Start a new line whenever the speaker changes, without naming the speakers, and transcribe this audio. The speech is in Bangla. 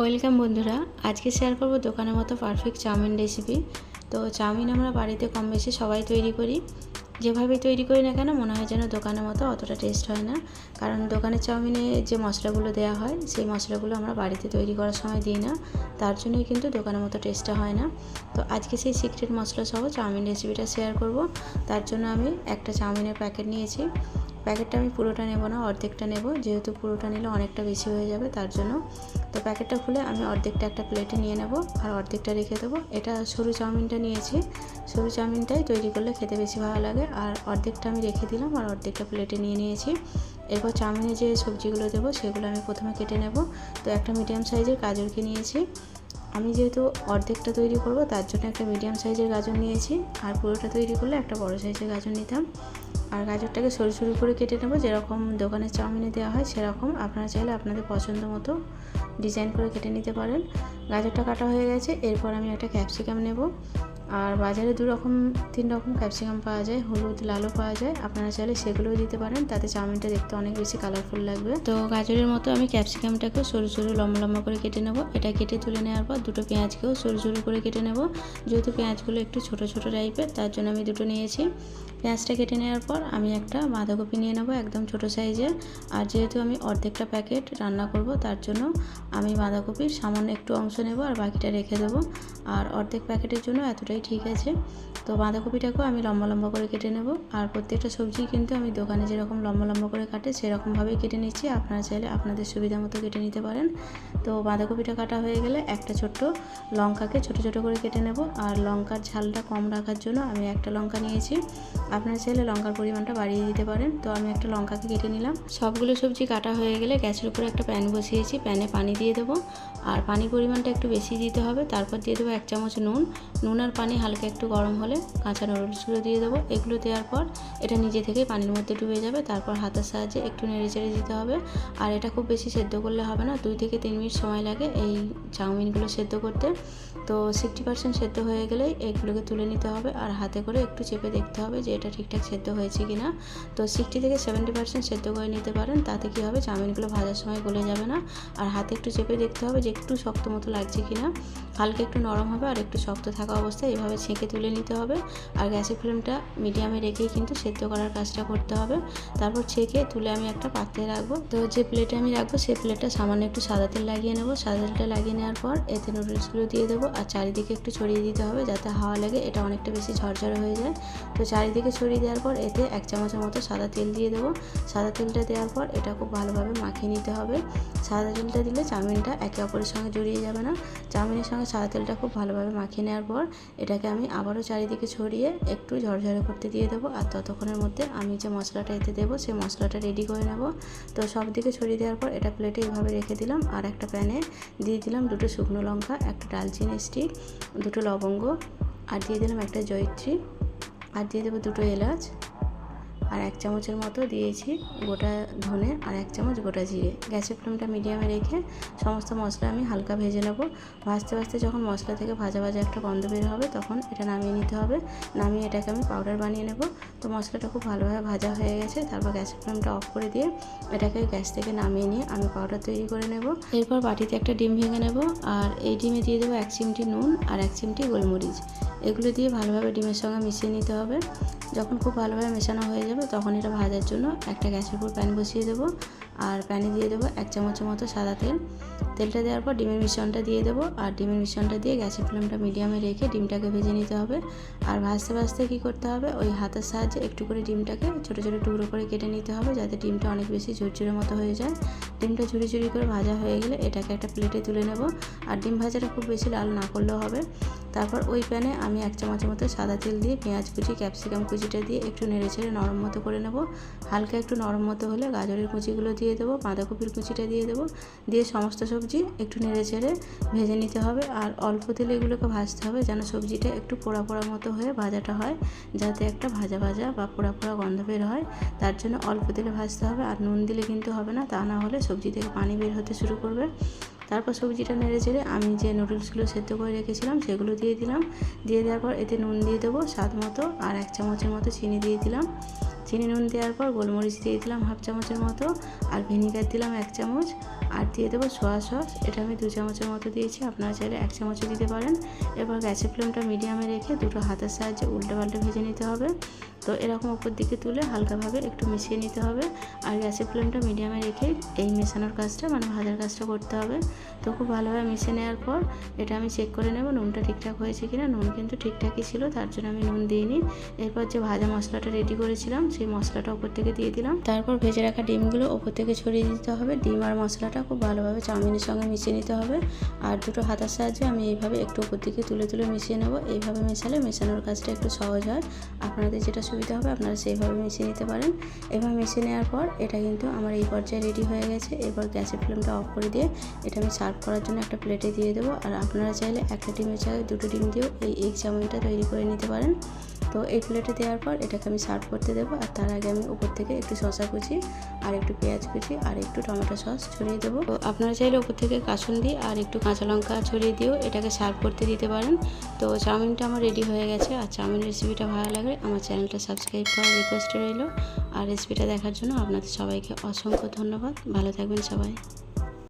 ওয়েলকাম বন্ধুরা, আজকে শেয়ার করব দোকানের মতো পারফেক্ট চাউমিন রেসিপি তো চাউমিন আমরা বাড়িতে কম বেশি সবাই তৈরি করি। যেভাবে তৈরি করি না কেন, মনে হয় যেন দোকানের মতো অতটা টেস্ট হয় না। কারণ দোকানের চাউমিনে যে মশলাগুলো দেওয়া হয়, সেই মশলাগুলো আমরা বাড়িতে তৈরি করার সময় দিই না। তার জন্যই কিন্তু দোকানের মতো টেস্টটা হয় না। তো আজকে সেই সিক্রেট মশলা সহ চাউমিন রেসিপিটা শেয়ার করব। তার জন্য আমি একটা চাউমিনের প্যাকেট নিয়েছি। প্যাকেটটা আমি পুরোটা নেব না, অর্ধেকটা নেব। যেহেতু পুরোটা নিলে অনেকটা বেশি হয়ে যাবে, তার জন্য। তো প্যাকেটটা খুলে আমি অর্ধেকটা একটা প্লেটে নিয়ে নেব আর অর্ধেকটা রেখে দেবো। এটা সরু চাউমিনটা নিয়েছি। সরু চাউমিনটাই তৈরি করলে খেতে বেশি ভালো লাগে। আর অর্ধেকটা আমি রেখে দিলাম আর অর্ধেকটা প্লেটে নিয়ে নিয়েছি। এরপর চাউমিনে যে সবজিগুলো দেবো, সেগুলো আমি প্রথমে কেটে নেব। তো একটা মিডিয়াম সাইজের গাজরকে নিয়েছি। আমি যেহেতু অর্ধেকটা তৈরি করব, তার জন্য একটা মিডিয়াম সাইজের গাজর নিয়েছি। আর পুরোটা তৈরি করলে একটা বড় সাইজের গাজর নিতাম। আর গাজরটাকে সরু সরু করে কেটে নেব। যেরকম দোকানের চাউমিনে দেওয়া হয়, সেরকম আপনারা চাইলে আপনাদের পছন্দ মতো ডিজাইন করে কেটে নিতে পারেন। গাজরটা কাটা হয়ে গেছে, এরপর আমি একটা ক্যাপসিকাম নেব। আর বাজারে দু রকম, তিন রকম ক্যাপসিকাম পাওয়া যায়, হলুদ, লালও পাওয়া যায়। আপনারা চাইলে সেগুলোও দিতে পারেন, তাতে চাউমিনটা দেখতে অনেক বেশি কালারফুল লাগবে। তো গাজরের মতো আমি ক্যাপসিকামটাকেও সরু সরু, লম্বা লম্বা করে কেটে নেব। এটা কেটে তুলে নেওয়ার পর দুটো পেঁয়াজকেও সরু সরু করে কেটে নেব। যেহেতু পেঁয়াজগুলো একটু ছোট ছোট টাইপের তার জন্য আমি দুটো নিয়েছি। পেঁয়াজটা কেটে নেওয়ার পর আমি একটা বাঁধাকপি নিয়ে নেব একদম ছোট সাইজের। আর যেহেতু আমি অর্ধেকটা প্যাকেট রান্না করব, তার জন্য আমি বাঁধাকপির সামান্য একটু অংশ নেব আর বাকিটা রেখে দেবো। আর অর্ধেক প্যাকেটের জন্য এতটাই ঠিক আছে। তো বাঁধাকপিটাকেও আমি লম্বা লম্বা করে কেটে নেব। আর প্রত্যেকটা সবজি কিন্তু আমি দোকানে যেরকম লম্বা লম্বা করে কাটে, সেরকমভাবেই কেটে নিচ্ছি। আপনারা চাইলে আপনাদের সুবিধা মতো কেটে নিতে পারেন। তো বাঁধাকপিটা কাটা হয়ে গেলে একটা ছোট্ট লঙ্কাকে ছোট ছোট করে কেটে নেব। আর লঙ্কার ঝালটা কম রাখার জন্য আমি একটা লঙ্কা নিয়েছি। আপনারা চাইলে লঙ্কার পরিমাণটা বাড়িয়ে দিতে পারেন। তো আমি একটা লঙ্কাকে কেটে নিলাম। সবগুলো সবজি কাটা হয়ে গেলে গ্যাসের উপরে একটা প্যান বসিয়েছি। প্যানে পানি দিয়ে দেবো। আর পানি পরিমাণটা একটু বেশি দিতে হবে। তারপর দিয়ে দেবো এক চামচ নুন। নুন আর পানি হালকা একটু গরম হলে কাঁচা নুডলসগুলো দিয়ে দেবো। এগুলো দেওয়ার পর এটা নিজে থেকে পানির মধ্যে ডুবে যাবে। তারপর হাতের সাহায্যে একটু নেড়ে চেড়ে দিতে হবে। আর এটা খুব বেশি সেদ্ধ করলে হবে না। দুই থেকে তিন মিনিট সময় লাগে এই চাউমিনগুলো সেদ্ধ করতে। তো সিক্সটি পার্সেন্ট সেদ্ধ হয়ে গেলেই এগুলোকে তুলে নিতে হবে আর হাতে করে একটু চেপে দেখতে হবে যে এটা ঠিকঠাক সেদ্ধ হয়েছে কি না তো সিক্সটি থেকে সেভেন্টি পার্সেন্ট সেদ্ধ করে নিতে পারেন, তাতে কী হবে? চাউমিনগুলো ভাজার সময় গলে যাবে না। আর হাতে একটু চেপে দেখতে হবে যে একটু শক্ত মতো লাগছে কি না হালকা একটু নরম হবে আর একটু শক্ত থাকা অবস্থায় এভাবে ছেঁকে তুলে নিতে হবে। আর গ্যাসের ফ্লেমটা মিডিয়ামে রেখেই কিন্তু সেদ্ধ করার কাজটা করতে হবে। তারপর ছেঁকে তুলে আমি একটা পাত্রে রাখব। তো যে প্লেটে আমি রাখব সেই প্লেটটা সামান্য একটু সাদা তেল লাগিয়ে নেব, সাদা তেলটা লাগিয়ে নেওয়ার পর এতে নুডলসগুলো দিয়ে দেবো আর চারিদিকে একটু ছড়িয়ে দিতে হবে যাতে হাওয়া লাগে, এটা অনেকটা বেশি ঝরঝরে হয়ে যায়। তো চারিদিকে ছড়িয়ে দেওয়ার পর এতে এক চামচের মতো সাদা তেল দিয়ে দেবো। সাদা তেলটা দেওয়ার পর এটা খুব ভালোভাবে মাখিয়ে নিতে হবে। সাদা তেলটা দিলে চাউমিনটা একে অপরের সঙ্গে জড়িয়ে যাবে না। চাউমিনের সঙ্গে সাদা তেলটা খুব ভালোভাবে মাখিয়ে নেওয়ার পর এটাকে আমি আবারও চারিদিকে ছড়িয়ে একটু ঝরঝরে করতে দিয়ে দেবো আর ততক্ষণের মধ্যে আমি যে মশলাটা এতে দেবো সেই মশলাটা রেডি করে নেব। তো সব দিকে ছড়িয়ে দেওয়ার পর এটা প্লেটে এভাবে রেখে দিলাম আর একটা প্যানে দিয়ে দিলাম দুটো শুকনো লঙ্কা, একটা ডালচিনি স্টিক, দুটো লবঙ্গ, আর দিয়ে দিলাম একটা জয়িত্রী, আর দিয়ে দেবো দুটো এলাচ। আর এক চামচের মতো দিয়েছি গোটা ধনে আর এক চামচ গোটা জিরে। গ্যাসের ফ্লেমটা মিডিয়ামে রেখে সমস্ত মশলা আমি হালকা ভেজে নেব। ভাজতে ভাজতে যখন মশলা থেকে ভাজা ভাজা একটা গন্ধ বের হবে তখন এটা নামিয়ে নিতে হবে। নামিয়ে এটাকে আমি পাউডার বানিয়ে নেব। তো মশলাটা খুব ভালোভাবে ভাজা হয়ে গেছে। তারপর গ্যাসের ফ্লেমটা অফ করে দিয়ে এটাকে গ্যাস থেকে নামিয়ে নিয়ে আমি পাউডার তৈরি করে নেব। এরপর বাটিতে একটা ডিম ভেঙে নেব। আর এই ডিমে দিয়ে দেবো এক চিমটি নুন আর এক চিমটি গোলমরিচ। এগুলো দিয়ে ভালোভাবে ডিমের সঙ্গে মিশিয়ে নিতে হবে। যখন খুব ভালোভাবে মেশানো হয়ে যাবে, তখন এটা ভাজার জন্য একটা গ্যাসের উপর প্যান বসিয়ে দেবো। আর প্যানে দিয়ে দেবো এক চামচের মতো সাদা তেল। তেলটা দেওয়ার পর ডিমের মিশ্রণটা দিয়ে দেবো। আর ডিমের মিশ্রণটা দিয়ে গ্যাসের ফ্লেমটা মিডিয়ামে রেখে ডিমটাকে ভেজে নিতে হবে। আর ভাজতে ভাজতে কী করতে হবে? ওই হাতের সাহায্যে একটু করে ডিমটাকে ছোটো ছোটো টুকরো করে কেটে নিতে হবে যাতে ডিমটা অনেক বেশি ঝুরঝুরের মতো হয়ে যায়। ডিমটা ঝুড়ি ঝুড়ি করে ভাজা হয়ে গেলে এটাকে একটা প্লেটে তুলে নেব। আর ডিম ভাজাটা খুব বেশি লাল না করলেও হবে। তারপর ওই প্যানে আমি এক চামচের মতো সাদা তেল দিয়ে পেঁয়াজ কুচি, ক্যাপসিকাম কুচিটা দিয়ে একটু নেড়ে ছেড়ে নরম মতো করে নেব। হালকা একটু নরম মতো হলে গাজরের কুচিগুলো দিয়ে দেবো, বাঁধাকপির কুচিটা দিয়ে দেবো। দিয়ে সমস্ত সবজি একটু নেড়ে ছেড়ে ভেজে নিতে হবে আর অল্প তেলে এগুলোকে ভাজতে হবে যেন সবজিটা একটু পোড়া পোড়া মতো হয়ে ভাজাটা হয়, যাতে একটা ভাজা ভাজা বা পোড়া পোড়া গন্ধ বের হয়। তার জন্য অল্প তেলে ভাজতে হবে আর নুন দিলে কিন্তু হবে না, তা না হলে সবজি থেকে পানি বের হতে শুরু করবে। তারপর সবজিটা নেড়ে চেড়ে আমি যে নুডলসগুলো সেদ্ধ করে রেখেছিলাম, সেগুলো দিয়ে দিলাম। দিয়ে দেওয়ার পর এতে নুন দিয়ে দেবো স্বাদ মতো আর এক চামচের মতো চিনি দিয়ে দিলাম। চিনি নুন দেওয়ার পর গোলমরিচ দিয়ে দিলাম হাফ চামচের মতো আর ভিনিগার দিলাম এক চামচ। আর দিয়ে দেবো সোয়া সস। এটা আমি দু চামচের মতো দিয়েছি। আপনারা চাইলে এক চামচও দিতে পারেন। এবার গ্যাসের ফ্লেমটা মিডিয়ামে রেখে দুটো হাতের সাহায্যে উল্টে পাল্টে ভেজে নিতে হবে। তো এরকম উপর দিকে তুলে হালকাভাবে একটু মিশিয়ে নিতে হবে। আর গ্যাসের ফ্লেমটা মিডিয়ামে রেখে এই মেশানোর কাজটা মানে ভাজার কাজটা করতে হবে। তো খুব ভালোভাবে মিশিয়ে নেওয়ার পর এটা আমি চেক করে নেব নুনটা ঠিকঠাক হয়েছে কিনা। নুন কিন্তু ঠিকঠাকই ছিল, তার জন্য আমি নুন দিইনি। এরপর যে ভাজা মশলাটা রেডি করেছিলাম, সেই মশলাটা ওপর থেকে দিয়ে দিলাম। তারপর ভেজে রাখা ডিমগুলো ওপর থেকে ছড়িয়ে দিতে হবে। ডিম আর মশলাটা খুব ভালোভাবে চাউমিনের সঙ্গে মিশিয়ে নিতে হবে। আর দুটো হাতার সাহায্যে আমি এইভাবে একটু ওপর দিকে তুলে তুলে মিশিয়ে নেব। এইভাবে মেশালে মেশানোর কাজটা একটু সহজ হয়। আপনাদের যেটা সুবিধা হবে আপনারা সেইভাবে মিশিয়ে নিতে পারেন। এভাবে মিশিয়ে নেওয়ার পর এটা কিন্তু আমার এই পর্যায়ে রেডি হয়ে গেছে। এরপর গ্যাসের ফ্লেমটা অফ করে দিয়ে এটা আমি সার্ভ করার জন্য একটা প্লেটে দিয়ে দেবো। আর আপনারা চাইলে একটা ডিমের জায়গায় দুটো ডিম দিয়েও এই এগ চাউমিনটা তৈরি করে নিতে পারেন। তো এই প্লেটে দেওয়ার পর এটাকে আমি সার্ভ করতে দেবো আর তার আগে আমি উপর থেকে একটু শসা কুচি আর একটু পেঁয়াজ কুচি আর একটু টমেটো সস ছড়িয়ে দেবো। তো আপনারা চাইলে উপর থেকে কাসুন্দি আর একটু কাঁচা লঙ্কা ছড়িয়ে দিয়েও এটাকে সার্ভ করতে দিতে পারেন। তো চাউমিনটা আমার রেডি হয়ে গেছে আর চাউমিন রেসিপিটা ভালো লাগলে আমার চ্যানেলটা সাবস্ক্রাইব করার রিকোয়েস্ট রইল। আর রেসিপিটা দেখার জন্য আপনাদের সবাইকে অসংখ্য ধন্যবাদ। ভালো থাকবেন সবাই।